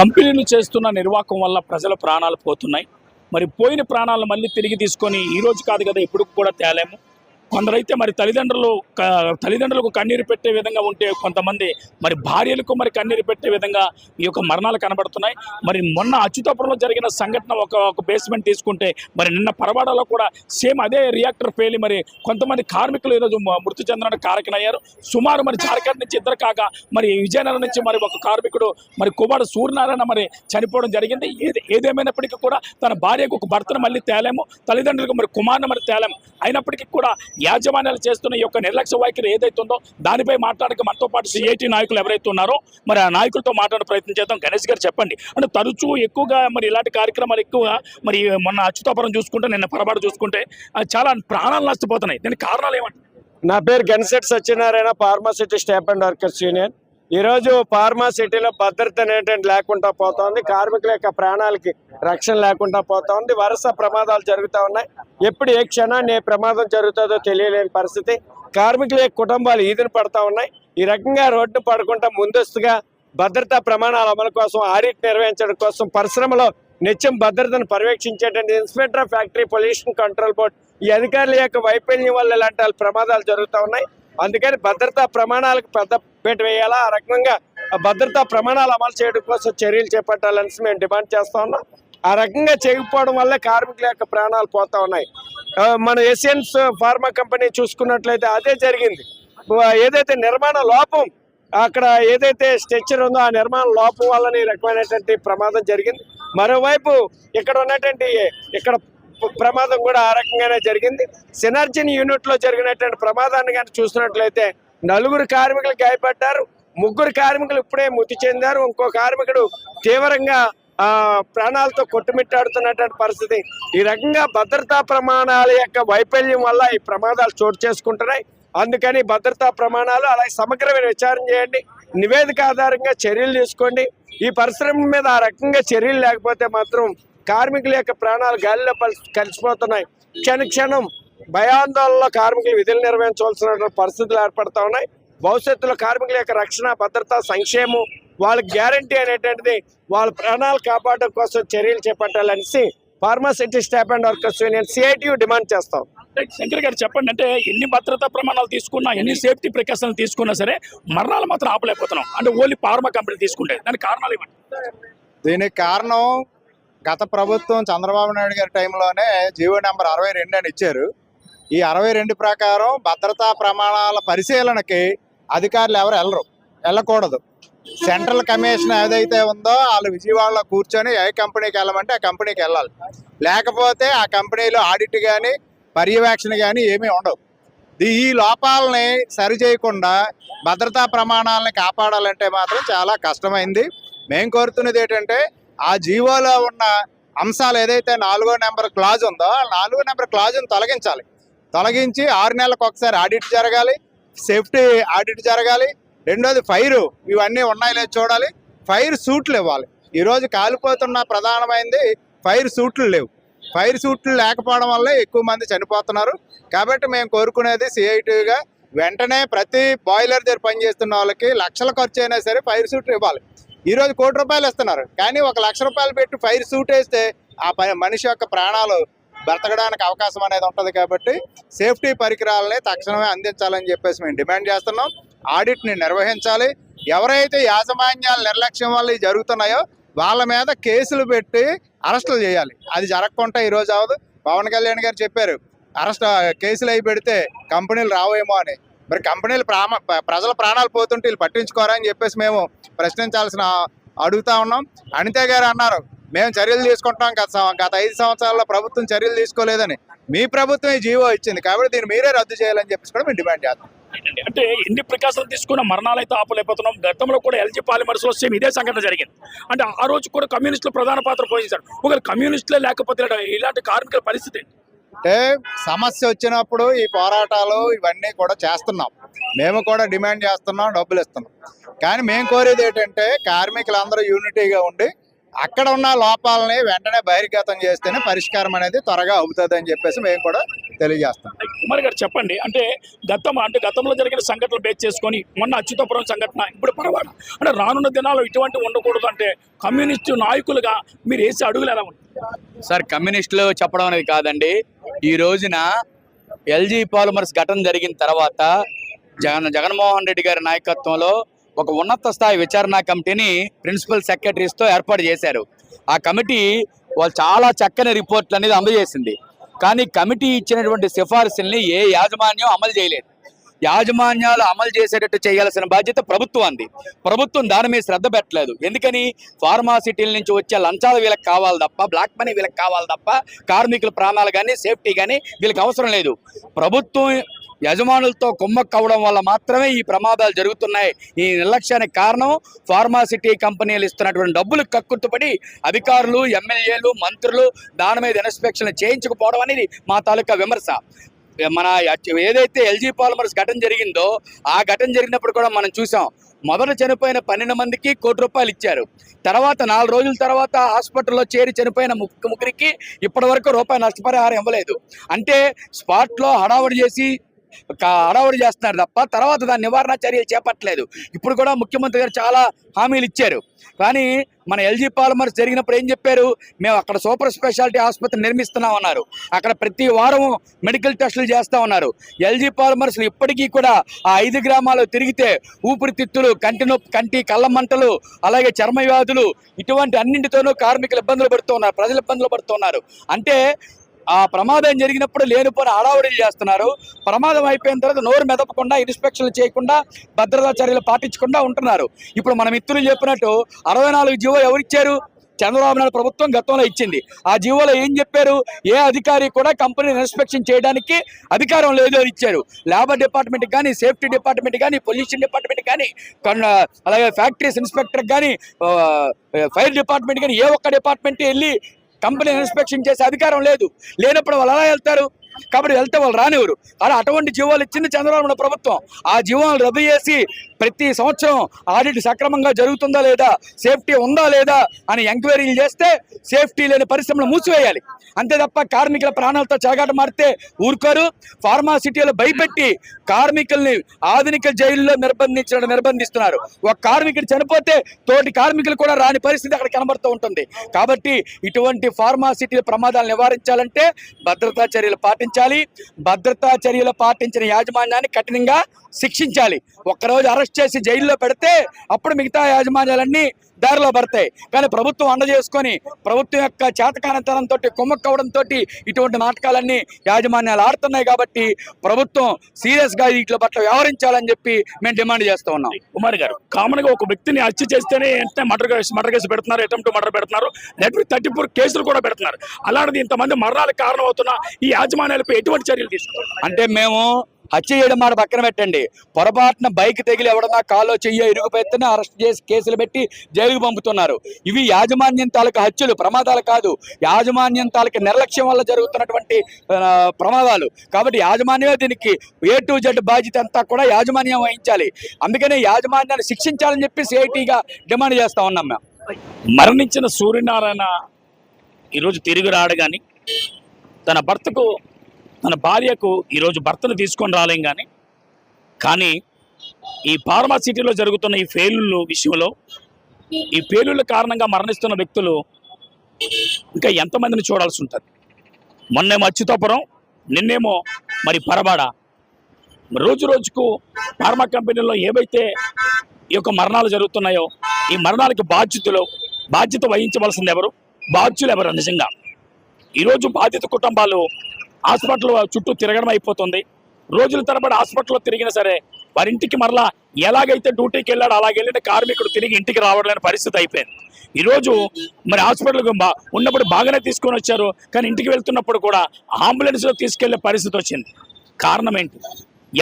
కంపెనీలు చేస్తున్న నిర్వాహకం వల్ల ప్రజల ప్రాణాలు పోతున్నాయి. మరి పోయిన ప్రాణాలను మళ్ళీ తిరిగి తీసుకొని ఈ రోజు కాదు కదా ఎప్పుడు కూడా తేలేము. కొందరైతే మరి తల్లిదండ్రులు తల్లిదండ్రులకు కన్నీరు పెట్టే విధంగా ఉంటే కొంతమంది మరి భార్యలకు మరి కన్నీరు పెట్టే విధంగా ఈ యొక్క మరణాలు కనబడుతున్నాయి. మరి మొన్న అచ్యుతాపురంలో జరిగిన సంఘటన ఒక ఒక బేస్మెంట్ తీసుకుంటే మరి నిన్న పరవాడలో కూడా సేమ్ అదే రియాక్టర్ పేలి మరి కొంతమంది కార్మికులు ఈరోజు మృతి చెందడానికి కారకనయ్యారు సుమారు మరి జార్ఖండ్ నుంచి ఇద్దరు కాక మరి విజయనగరం నుంచి మరి ఒక కార్మికుడు మరి కుమారు సూర్యనారాయణ మరి చనిపోవడం జరిగింది. ఏది ఏదేమైనప్పటికీ కూడా తన భార్యకు ఒక భర్తను మళ్ళీ తేలేము. తల్లిదండ్రులకు మరి కుమారుని మరి తేలేము. అయినప్పటికీ కూడా యాజమాన్యాలు చేస్తున్న ఈ యొక్క నిర్లక్ష్య వైఖరి ఏదైతే ఉందో దానిపై మాట్లాడక మనతో పాటు సిఐటి నాయకులు ఎవరైతే ఉన్నారో మరి ఆ నాయకులతో మాట్లాడే ప్రయత్నం చేద్దాం. గణేష్ గారు చెప్పండి. అంటే తరచూ ఎక్కువగా మరి ఇలాంటి కార్యక్రమాలు ఎక్కువగా మరి మొన్న అచ్యుతాపురం చూసుకుంటే నిన్న పొరపాటు చూసుకుంటే చాలా ప్రాణాలు నష్టపోతున్నాయి. దీనికి కారణాలు ఏమంటారు? నా పేరు Ganashet Satyanarayana pharma city staff and workers union. ఈరోజు ఫార్మాసిటీలో భద్రత అనేటువంటి లేకుండా పోతోంది. కార్మికుల యొక్క ప్రాణాలకి రక్షణ లేకుండా పోతోంది. వరుస ప్రమాదాలు జరుగుతూ ఉన్నాయి. ఎప్పుడు ఏ క్షణాన్ని ఏ ప్రమాదం జరుగుతుందో తెలియలేని పరిస్థితి. కార్మికుల కుటుంబాలు ఈదిన పడతా ఉన్నాయి. ఈ రకంగా రోడ్డు పడకుండా ముందస్తుగా భద్రతా ప్రమాణాల అమలు కోసం ఆడిట్ నిర్వహించడం కోసం పరిశ్రమలో నిత్యం భద్రతను పర్యవేక్షించేటువంటి inspector factory pollution control board ఈ అధికారుల యొక్క వైఫల్యం వల్ల ఇలాంటి ప్రమాదాలు జరుగుతూ ఉన్నాయి. అందుకని భద్రతా ప్రమాణాలకు పెద్ద పీట వేయాలా? ఆ రకంగా భద్రతా ప్రమాణాలు అమలు చేయడం కోసం చర్యలు చేపట్టాలని మేము డిమాండ్ చేస్తా ఉన్నాం. ఆ రకంగా చేయకపోవడం వల్ల కార్మికుల యొక్క ప్రాణాలు పోతా ఉన్నాయి. మన ఎసియన్స్ ఫార్మా కంపెనీ చూసుకున్నట్లయితే అదే జరిగింది. ఏదైతే నిర్మాణ లోపం అక్కడ ఏదైతే స్ట్రక్చర్ ఉందో ఆ నిర్మాణ లోపం వల్ల రకమైనటువంటి ప్రమాదం జరిగింది. మరోవైపు ఇక్కడ ఉన్నటువంటి ఇక్కడ ప్రమాదం కూడా ఆ రకంగానే జరిగింది. సినర్జిన్ యూనిట్లో జరిగినటువంటి ప్రమాదాన్ని కానీ చూసినట్లయితే నలుగురు కార్మికులు గాయపడ్డారు. ముగ్గురు కార్మికులు ఇప్పుడే మృతి చెందారు. ఇంకో కార్మికుడు తీవ్రంగా ఆ ప్రాణాలతో కొట్టుమిట్టాడుతున్నటువంటి పరిస్థితి. ఈ రకంగా భద్రతా ప్రమాణాల యొక్క వైఫల్యం వల్ల ఈ ప్రమాదాలు చోటు చేసుకుంటున్నాయి. అందుకని భద్రతా ప్రమాణాలు అలాగే సమగ్రమైన విచారణ చేయండి. నివేదిక ఆధారంగా చర్యలు తీసుకోండి. ఈ పరిశ్రమ మీద ఆ రకంగా చర్యలు లేకపోతే మాత్రం కార్మికుల యొక్క ప్రాణాలు గాలిలో పల్- కలిసిపోతున్నాయి. క్షణ క్షణం భయాందోళనలో కార్మికులు విధులు నిర్వహించవలసిన పరిస్థితులు ఏర్పడతా ఉన్నాయి. భవిష్యత్తులో కార్మికుల యొక్క రక్షణ భద్రత సంక్షేమం వాళ్ళ గ్యారంటీ అనేటువంటిది వాళ్ళ ప్రాణాలు కాపాడడం కోసం చర్యలు చేపట్టాలనేసి pharma city staff and workers union CITU demand చేస్తాం. అంటే శంకర్ గారు చెప్పండి అంటే ఎన్ని భద్రతా ప్రమాణాలు తీసుకున్నా ఎన్ని సేఫ్టీ ప్రికాషన్లు తీసుకున్నా సరే మరణాలు మాత్రం ఆపలేకపోతున్నాం. అంటే ఓన్లీ ఫార్మా కంపెనీ తీసుకుంటే దానికి కారణాలు ఏమంటారు? దీనికి కారణం గత ప్రభుత్వం చంద్రబాబు నాయుడు గారి టైంలోనే జీవో నెంబర్ అరవై రెండు అని ఇచ్చారు. ఈ అరవై రెండు ప్రకారం భద్రతా ప్రమాణాల పరిశీలనకి అధికారులు ఎవరు వెళ్ళరు వెళ్ళకూడదు. సెంట్రల్ కమిషన్ ఏదైతే ఉందో వాళ్ళు విజయవాడలో కూర్చొని ఏ కంపెనీకి వెళ్ళమంటే ఆ కంపెనీకి వెళ్ళాలి. లేకపోతే ఆ కంపెనీలో ఆడిట్ కానీ పర్యవేక్షణ కానీ ఏమీ ఉండవు. ఈ- ఈ లోపాలని సరి చేయకుండా భద్రతా ప్రమాణాలని కాపాడాలంటే మాత్రం చాలా కష్టమైంది. మేము కోరుతున్నది ఏంటంటే ఆ జీవోలో ఉన్న అంశాలు ఏదైతే నాలుగో నెంబర్ క్లాజ్ ఉందో నాలుగో నెంబర్ క్లాజ్ను తొలగించాలి. తొలగించి ఆరు నెలలకు ఒకసారి ఆడిట్ జరగాలి సేఫ్టీ ఆడిట్ జరగాలి. రెండోది ఫైర్ ఇవన్నీ ఉన్నాయో లేదు చూడాలి. ఫైర్ సూట్లు ఇవ్వాలి. ఈరోజు కాలిపోతున్న ప్రధానమైనది ఫైర్ సూట్లు లేవు. ఫైర్ సూట్లు లేకపోవడం వల్ల ఎక్కువ మంది చనిపోతున్నారు. కాబట్టి మేము కోరుకునేది సిఐటిగా వెంటనే ప్రతి బాయిలర్ దగ్గర పనిచేస్తున్న వాళ్ళకి లక్షల ఖర్చు అయినా సరే ఫైర్ సూట్లు ఇవ్వాలి. ఈరోజు కోటి రూపాయలు ఇస్తున్నారు. కానీ ఒక లక్ష రూపాయలు పెట్టి ఫైర్ సూట్ వేస్తే ఆ మనిషి యొక్క ప్రాణాలు బ్రతకడానికి అవకాశం అనేది ఉంటుంది కాబట్టి సేఫ్టీ పరికరాలని తక్షణమే అందించాలని చెప్పేసి మేము డిమాండ్ చేస్తున్నాం. ఆడిట్ని నిర్వహించాలి. ఎవరైతే యాజమాన్యాల నిర్లక్ష్యం వల్ల జరుగుతున్నాయో వాళ్ళ మీద కేసులు పెట్టి అరెస్టులు చేయాలి. అది జరగకుండా ఈరోజు అవదు పవన్ కళ్యాణ్ గారు చెప్పారు. అరెస్ట్ కేసులు అయి పెడితే కంపెనీలు రావేమో అని. మరి కంపెనీలు ప్రాణ ప్రజల ప్రాణాలు పోతుంటే వీళ్ళు పట్టించుకోరా అని చెప్పేసి మేము ప్రశ్నించాల్సిన అడుగుతా ఉన్నాం. అనితే గారు అన్నారు మేము చర్యలు తీసుకుంటాం గత గత ఐదు సంవత్సరాల్లో ప్రభుత్వం చర్యలు తీసుకోలేదని. మీ ప్రభుత్వం ఈ జీవో ఇచ్చింది. కాబట్టి దీన్ని మీరే రద్దు చేయాలని చెప్పేసి కూడా మేము డిమాండ్ చేస్తాం అంటే ఎన్ని ప్రికాషన్లు తీసుకున్న మరణాలు అయితే ఆపలేకపోతున్నాం. గతంలో కూడా ఎల్జీ పాలిమర్స్లో సేమ్ ఇదే సంఘటన జరిగింది. అంటే ఆ రోజు కూడా కమ్యూనిస్టులు ప్రధాన పాత్ర పోషించారు. ఒకవేళ కమ్యూనిస్టులే లేకపోతే ఇలాంటి- కార్మికుల పరిస్థితి అంటే సమస్య వచ్చినప్పుడు ఈ పోరాటాలు ఇవన్నీ కూడా చేస్తున్నాం. మేము కూడా డిమాండ్ చేస్తున్నాం డబ్బులు ఇస్తున్నాం. కానీ మేము కోరేది ఏంటంటే కార్మికులందరూ యూనిటీగా ఉండి అక్కడ ఉన్న లోపాలని వెంటనే బహిర్గతం చేస్తేనే పరిష్కారం అనేది త్వరగా అవుతుంది అని చెప్పేసి మేము కూడా తెలియజేస్తాం కుమార్ గారు చెప్పండి అంటే గతం అంటే గతంలో జరిగిన సంఘటనలు బేస్ చేసుకొని మొన్న అచ్యుతాపురం సంఘటన ఇప్పుడు పరవాడ అంటే రానున్న దినాల్లో ఇటువంటి ఉండకూడదు అంటే కమ్యూనిస్టు నాయకులుగా మీరు వేసే అడుగులు ఎలా ఉంటాయి సార్ కమ్యూనిస్టులు చెప్పడం అనేది కాదండి. ఈ రోజున ఎల్జీ పాలిమర్స్ ఘటన జరిగిన తర్వాత జగన్ జగన్మోహన్ రెడ్డి గారి నాయకత్వంలో ఒక ఉన్నత స్థాయి విచారణ కమిటీని ప్రిన్సిపల్ సెక్రటరీస్తో ఏర్పాటు చేశారు. ఆ కమిటీ వాళ్ళు చాలా చక్కని రిపోర్ట్లు అనేది అందజేసింది. కానీ కమిటీ ఇచ్చినటువంటి సిఫార్సుల్ని ఏ యాజమాన్యం అమలు చేయలేదు. యాజమాన్యాలు అమలు చేసేటట్టు చేయాల్సిన బాధ్యత ప్రభుత్వం ప్రభుత్వం దాని మీద శ్రద్ధ పెట్టలేదు. ఎందుకని? ఫార్మాసిటీల నుంచి వచ్చే లంచాలు వీళ్ళకి కావాలి తప్ప బ్లాక్ మనీ వీళ్ళకి కావాలి తప్ప కార్మికుల ప్రాణాలు కానీ సేఫ్టీ కానీ వీళ్ళకి అవసరం లేదు. ప్రభుత్వం యజమానులతో కుమ్మక్కవడం వల్ల మాత్రమే ఈ ప్రమాదాలు జరుగుతున్నాయి. ఈ నిర్లక్ష్యానికి కారణం ఫార్మాసిటీ కంపెనీలు ఇస్తున్నటువంటి డబ్బులు కక్కుర్తుపడి అధికారులు ఎమ్మెల్యేలు మంత్రులు దాని మీద ఇన్స్పెక్షన్లు చేయించకపోవడం అనేది మా తాలూకా విమర్శ. మన ఏదైతే ఎల్జీ పాలిమర్స్ ఘటన జరిగిందో ఆ ఘటన జరిగినప్పుడు కూడా మనం చూసాం మొదట చనిపోయిన పన్నెండు మందికి కోటి రూపాయలు ఇచ్చారు. తర్వాత నాలుగు రోజుల తర్వాత హాస్పిటల్లో చేరి చనిపోయిన ముగ్గురికి ఇప్పటి వరకు రూపాయి నష్టపరిహారం ఇవ్వలేదు. అంటే స్పాట్లో హడావడి చేసి క- చేస్తున్నారు తప్ప తర్వాత దాని నివారణ చర్యలు చేపట్టలేదు. ఇప్పుడు కూడా ముఖ్యమంత్రి గారు చాలా హామీలు ఇచ్చారు. కానీ మన ఎల్జీ పాలిమర్స్ జరిగినప్పుడు ఏం చెప్పారు? మేము అక్కడ సూపర్ స్పెషాలిటీ ఆసుపత్రి నిర్మిస్తున్నాం అన్నారు. అక్కడ ప్రతి వారం మెడికల్ టెస్టులు చేస్తూ ఉన్నారు. ఎల్జీ పాలిమర్స్ ఇప్పటికీ కూడా ఆ ఐదు గ్రామాలు తిరిగితే ఊపిరితిత్తులు కంటి నొప్పి కంటి కళ్ళ మంటలు అలాగే చర్మ వ్యాధులు ఇటువంటి అన్నింటితోనూ కార్మికులు ఇబ్బందులు పడుతూ ఉన్నారు ప్రజలు ఇబ్బందులు పడుతున్నారు అంటే ఆ ప్రమాదం జరిగినప్పుడు లేనిపోయిన హడావుడిలు చేస్తున్నారు. ప్రమాదం అయిపోయిన తర్వాత నోరు మెదపకుండా ఇన్స్పెక్షన్లు చేయకుండా భద్రతా చర్యలు పాటించకుండా ఉంటున్నారు. ఇప్పుడు మన మిత్రులు చెప్పినట్టు అరవై నాలుగు జీవో ఎవరిచ్చారు చంద్రబాబు నాయుడు ప్రభుత్వం గతంలో ఇచ్చింది. ఆ జీవోలో ఏం చెప్పారు? ఏ అధికారి కూడా కంపెనీని ఇన్స్పెక్షన్ చేయడానికి అధికారం లేదు అని ఇచ్చారు. లేబర్ డిపార్ట్మెంట్ కానీ సేఫ్టీ డిపార్ట్మెంట్ కానీ పొల్యూషన్ డిపార్ట్మెంట్ కానీ అలాగే ఫ్యాక్టరీస్ ఇన్స్పెక్టర్ కానీ ఫైర్ డిపార్ట్మెంట్ కానీ ఏ ఒక్క డిపార్ట్మెంట్ వెళ్ళి కంపెనీ ఇన్స్పెక్షన్ చేసే అధికారం లేదు. లేనప్పుడు వాళ్ళు అలా వెళ్తారు? కాబట్టి వెళ్తే వాళ్ళు రానివ్వరు. కానీ అటువంటి జీవాలు ఇచ్చింది చంద్రబాబు ప్రభుత్వం. ఆ జీవాలు రద్దు చేసి ప్రతి సంవత్సరం ఆడిట్ సక్రమంగా జరుగుతుందా లేదా సేఫ్టీ ఉందా లేదా అని ఎంక్వైరీలు చేస్తే సేఫ్టీ లేని పరిశ్రమలు మూసివేయాలి. అంతే తప్ప కార్మికుల ప్రాణాలతో చాగాట మారితే ఊరుకోరు. ఫార్మాసిటీలు భయపెట్టి కార్మికుల్ని ఆధునిక జైల్లో నిర్బంధించడం నిర్బంధిస్తున్నారు. ఒక కార్మికుడు చనిపోతే తోటి కార్మికులు కూడా రాని పరిస్థితి అక్కడ కనబడుతూ ఉంటుంది. కాబట్టి ఇటువంటి ఫార్మాసిటీల ప్రమాదాలు నివారించాలంటే భద్రతా చర్యలు పాటించాలి. భద్రతా చర్యలు పాటించిన యాజమాన్యాన్ని కఠినంగా శిక్షించాలి. ఒక్కరోజు అరెస్ట్ చేసి జైల్లో పెడితే అప్పుడు మిగతా యాజమాన్యాలన్నీ దారిలో పడతాయి. కానీ ప్రభుత్వం అండ చేసుకొని ప్రభుత్వం యొక్క చేతకానితనంతో కుమ్మక్కవడంతో ఇటువంటి నాటకాలన్నీ యాజమాన్యాలు ఆడుతున్నాయి కాబట్టి ప్రభుత్వం సీరియస్గా వీటి పట్ల వ్యవహరించాలని చెప్పి మేము డిమాండ్ చేస్తూ ఉన్నాం. కుమార్ గారు కామన్గా ఒక వ్యక్తిని హత్య చేస్తేనే వెంటనే మర్డర్ కేసు మర్డర్ కేసు పెడుతున్నారు అటెంప్ట్ మర్డర్ పెడుతున్నారు. నెట్ థర్టీ ఫోర్ కేసులు కూడా పెడుతున్నారు. అలాంటిది ఇంతమంది మరణాలకు కారణం అవుతున్న ఈ యాజమాన్యాలపై ఎటువంటి చర్యలు తీసుకుంటారు అంటే మేము హత్య చేయడం మాట పక్కన పెట్టండి. పొరపాటున బైక్ తెగిలి ఎవడన్నా కాలో చెయ్యో ఇరుగుపెత్తని అరెస్ట్ చేసి కేసులు పెట్టి జైలుకు పంపుతున్నారు. ఇవి యాజమాన్యం తాలూకా హత్యలు ప్రమాదాలు కాదు. యాజమాన్యం తాలూకా నిర్లక్ష్యం వల్ల జరుగుతున్నటువంటి ప్రమాదాలు. కాబట్టి యాజమాన్యమే దీనికి ఏ టు జెడ్ బాధ్యత అంతా కూడా యాజమాన్యం వహించాలి. అందుకనే యాజమాన్యాన్ని శిక్షించాలని చెప్పి సిఐటిగా డిమాండ్ చేస్తా ఉన్నాం మేము. మరణించిన సూర్యనారాయణ ఈరోజు తిరిగి రాడు కానీ తన భర్తకు తన భార్యకు ఈరోజు భర్తను తీసుకొని రాలేం కానీ కానీ ఈ ఫార్మా సిటీలో జరుగుతున్న ఈ ఫెయిలు విషయంలో ఈ ఫెయిలుల కారణంగా మరణిస్తున్న వ్యక్తులు ఇంకా ఎంతమందిని చూడాల్సి ఉంటుంది? మొన్నేమో అచ్యుతాపురం నిన్నేమో మరి పరబాడ రోజు రోజుకు ఫార్మా కంపెనీల్లో ఏవైతే ఈ యొక్క మరణాలు జరుగుతున్నాయో ఈ మరణాలకు బాధ్యతలు బాధ్యత వహించవలసింది ఎవరు? బాధ్యులు ఎవరు నిజంగా? ఈరోజు బాధిత కుటుంబాలు హాస్పిటల్ చుట్టూ తిరగడం అయిపోతుంది. రోజుల తరబడి హాస్పిటల్లో తిరిగినా సరే వారి ఇంటికి మరలా ఎలాగైతే డ్యూటీకి వెళ్ళాడో అలాగే వెళ్ళిన కార్మికుడు తిరిగి ఇంటికి రావడం పరిస్థితి అయిపోయింది. ఈరోజు మరి హాస్పిటల్కి ఉన్నప్పుడు బాగానే తీసుకొని వచ్చారు కానీ ఇంటికి వెళ్తున్నప్పుడు కూడా అంబులెన్స్లో తీసుకెళ్ళే పరిస్థితి వచ్చింది. కారణం ఏంటి?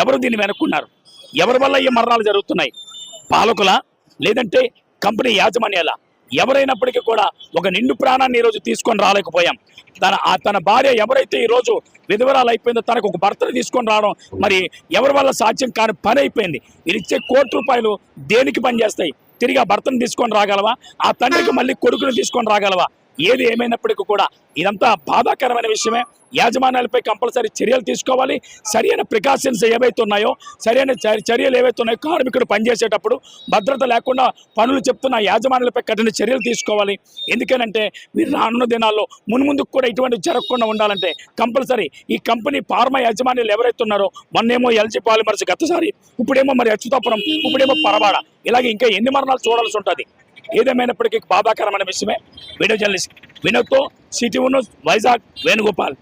ఎవరు దీన్ని వెనుక్కున్నారు? ఎవరి వల్ల ఈ మరణాలు జరుగుతున్నాయి? పాలకుల? లేదంటే కంపెనీ యాజమాన్యాల? ఎవరైనప్పటికీ కూడా ఒక నిండు ప్రాణాన్ని ఈరోజు తీసుకొని రాలేకపోయాం. తన ఆ తన భార్య ఎవరైతే ఈరోజు విధవరాలు అయిపోయిందో తనకు ఒక భర్తను తీసుకొని రావడం మరి ఎవరి వల్ల సాధ్యం కాని పని అయిపోయింది. ఇచ్చే కోటి రూపాయలు దేనికి పనిచేస్తాయి? తిరిగి ఆ భర్తను తీసుకొని రాగలవా? ఆ తండ్రికి మళ్ళీ కొడుకుని తీసుకొని రాగలవా? ఏది ఏమైనప్పటికీ కూడా ఇదంతా బాధాకరమైన విషయమే. యాజమాన్యాలపై కంపల్సరీ చర్యలు తీసుకోవాలి. సరైన ప్రికాషన్స్ ఏవైతే ఉన్నాయో సరైన చర్యలు ఏవైతే ఉన్నాయో కార్మికుడు పనిచేసేటప్పుడు భద్రత లేకుండా పనులు చెప్తున్న యాజమాన్యాలపై కఠిన చర్యలు తీసుకోవాలి. ఎందుకనంటే మీరు రానున్న దినాల్లో మున్ముందుకు కూడా ఇటువంటి జరగకుండా ఉండాలంటే కంపల్సరీ ఈ కంపెనీ ఫార్మా యాజమాన్యాలు ఎవరైతే ఉన్నారో మొన్నేమో ఎల్జీ పాలిమర్స్ గతసారి ఇప్పుడేమో మరి అచ్యుతాపురం ఇప్పుడేమో పరవాడ ఇలాగే ఇంకా ఎన్ని మరణాలు చూడాల్సి ఉంటుంది. ఏదేమైనప్పటికీ బాధాకరమైన విషయమే. వీడియో జర్నలిస్ట్ వినోద్తో సిటీ వైజాగ్ వేణుగోపాల్.